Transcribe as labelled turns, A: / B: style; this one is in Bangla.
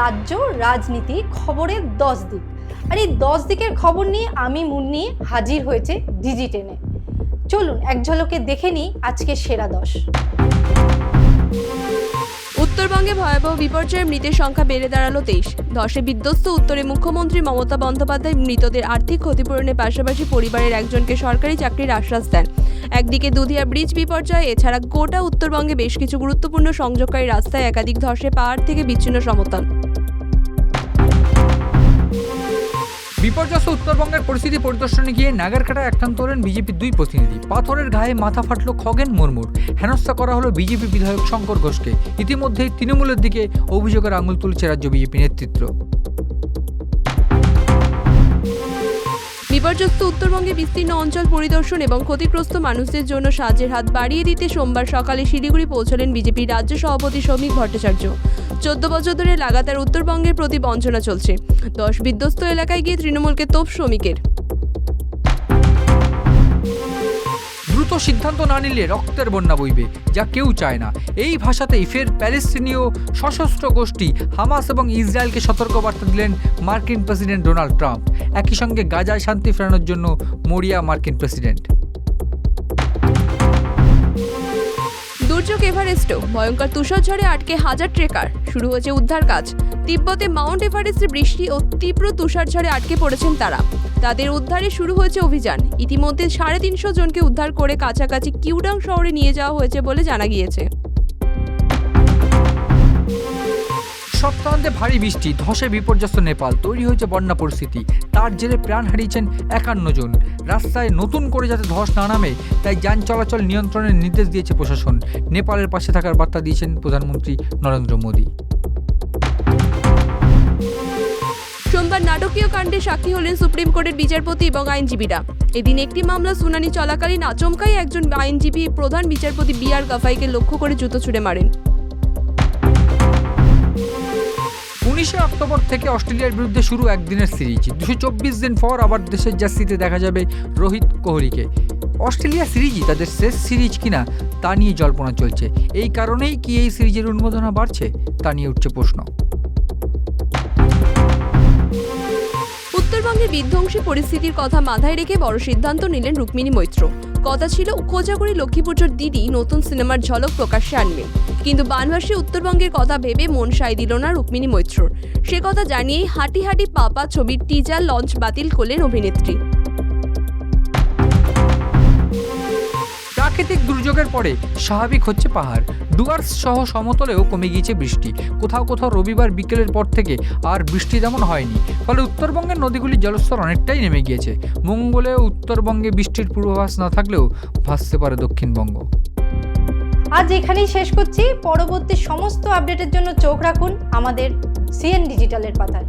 A: রাজ্য, রাজনীতি, খবরের দশ দিক। আর এই দশ দিকের খবর নিয়ে আমি মুন্নি হাজির হয়েছে ডিজি টেনে। চলুন, এক ঝলকে দেখে নিই আজকে সেরা দশ।
B: উত্তরবঙ্গে ভয়াবহ বিপর্যয়ে মৃতের সংখ্যা বেড়ে দাঁড়াল তেইশ। ধসে বিধ্বস্ত উত্তরে মুখ্যমন্ত্রী মমতা বন্দ্যোপাধ্যায় মৃতদের আর্থিক ক্ষতিপূরণের পাশাপাশি পরিবারের একজনকে সরকারি চাকরির আশ্বাস দেন। একদিকে দুধিয়া ব্রিজ বিপর্যয়, এছাড়া গোটা উত্তরবঙ্গে বেশ কিছু গুরুত্বপূর্ণ সংযোগকারী রাস্তায় একাধিক ধসে পাহাড় থেকে বিচ্ছিন্ন সমতল।
C: বিপর্যস্ত উত্তরবঙ্গের পরিস্থিতি পরিদর্শনে গিয়ে নাগারকাটা একটান তোলেন বিজেপির দুই প্রতিনিধি। পাথরের গায়ে মাথা ফাটল খগেন মুর্মুর। হেনস্থা করা হলো বিজেপি বিধায়ক শঙ্কর ঘোষকে। ইতিমধ্যেই তৃণমূলের দিকে অভিযোগের আঙুল তুলছে রাজ্য বিজেপি নেতৃত্ব।
B: বিপর্যস্ত উত্তরবঙ্গে বিস্তীর্ণ অঞ্চল পরিদর্শন এবং ক্ষতিগ্রস্ত মানুষদের জন্য সাহায্যের হাত বাড়িয়ে দিতে সোমবার সকালে শিলিগুড়ি পৌঁছলেন বিজেপির রাজ্য সভাপতি শ্রমিক ভট্টাচার্য। চোদ্দ বছর ধরে লাগাতার উত্তরবঙ্গের প্রতি বঞ্চনা চলছে। দশ বিধ্বস্ত এলাকায় গিয়ে তৃণমূলকে তোপ শ্রমিকের।
C: সিদ্ধান্ত না নিলে রক্তের বন্যা বইবে, যা কেউ চায় না। এই ভাষাতেই ফের প্যালেস্তিনীয় সশস্ত্র গোষ্ঠী হামাস এবং ইসরায়েলকে সতর্কবার্তা দিলেন মার্কিন প্রেসিডেন্ট ডোনাল্ড ট্রাম্প। একই সঙ্গে গাজায় শান্তি ফেরানোর জন্য মরিয়া মার্কিন প্রেসিডেন্ট।
B: দুর্যোগ এভারেস্টও, ভয়ঙ্কর তুষারঝড়ে আটকে হাজার ট্রেকার, শুরু হয়েছে উদ্ধার কাজ। তিব্বতে মাউন্ট এভারেস্টে বৃষ্টি ও তীব্র তুষারঝড়ে আটকে পড়েছেন তারা। তাদের উদ্ধারে শুরু হয়েছে অভিযান। ইতিমধ্যে সাড়ে তিনশো জনকে উদ্ধার করে কাছাকাছি কিউডাং শহরে নিয়ে যাওয়া হয়েছে বলে জানা গিয়েছে।
C: সপ্তাহান্তে ভারী বৃষ্টি, ধসে বিপর্যস্ত নেপাল, তৈরি হয়েছে বন্যা পরিস্থিতি। তার জেরে প্রাণ হারিয়েছেন একান্ন জন। রাস্তায় নতুন করে যাতে ধস না নামে, তাই যান চলাচল নিয়ন্ত্রণের নির্দেশ দিয়েছে প্রশাসন। নেপালের পাশে থাকার বার্তা দিয়েছেন প্রধানমন্ত্রী নরেন্দ্র মোদী।
B: সোমবার নাটকীয় কাণ্ডে সাক্ষী হলেন সুপ্রিম কোর্টের বিচারপতি এবং আইনজীবীরা। এদিন একটি মামলা শুনানি চলাকালীন আচমকাই একজন আইনজীবী প্রধান বিচারপতি বি আর গাফাইকে লক্ষ্য করে জুতো ছুড়ে মারেন।
C: উনিশে অক্টোবর থেকে অস্ট্রেলিয়ার বিরুদ্ধে শুরু একদিনের সিরিজ। দুশো চব্বিশ দিন পর আবার দেশের জার্সিতে দেখা যাবে রোহিত কোহলিকে। অস্ট্রেলিয়া সিরিজই তাদের শেষ সিরিজ কিনা তা নিয়ে জল্পনা চলছে। এই কারণেই কি এই সিরিজের উন্মোদনা বাড়ছে, তা নিয়ে উঠছে প্রশ্ন।
B: উত্তরবঙ্গের বিধ্বংসী পরিস্থিতির কথা মাথায় রেখে বড় সিদ্ধান্ত নিলেন রুক্মিণী মৈত্র। কথা ছিল কোজাগরি লক্ষ্মীপুজোর দিদি নতুন সিনেমার ঝলক প্রকাশ্যে আনবেন কিন্তু বানভাসী উত্তরবঙ্গের কথা ভেবে মন সায় দিল না রুক্মিণী মৈত্রর সে কথা জানিয়েই হাঁটি হাঁটি পাপা ছবির টিজার লঞ্চ বাতিল করলেন অভিনেত্রী।
C: প্রাকৃতিক দুর্যোগের পরে স্বাভাবিক হচ্ছে পাহাড়। ডুয়ার্স সহ সমতলেও কমে গিয়েছে বৃষ্টি। কোথাও কোথাও রবিবার বিকেলের পর থেকে আর বৃষ্টি তেমন হয়নি। ফলে উত্তরবঙ্গের নদীগুলির জলস্তর অনেকটাই নেমে গিয়েছে। মঙ্গলে উত্তরবঙ্গে বৃষ্টির পূর্বাভাস না থাকলেও ভাসতে পারে দক্ষিণবঙ্গ।
A: আজ এখানেই শেষ করছি। পরবর্তী সমস্ত আপডেটের জন্য চোখ রাখুন আমাদের সিএন ডিজিটালের পাতায়।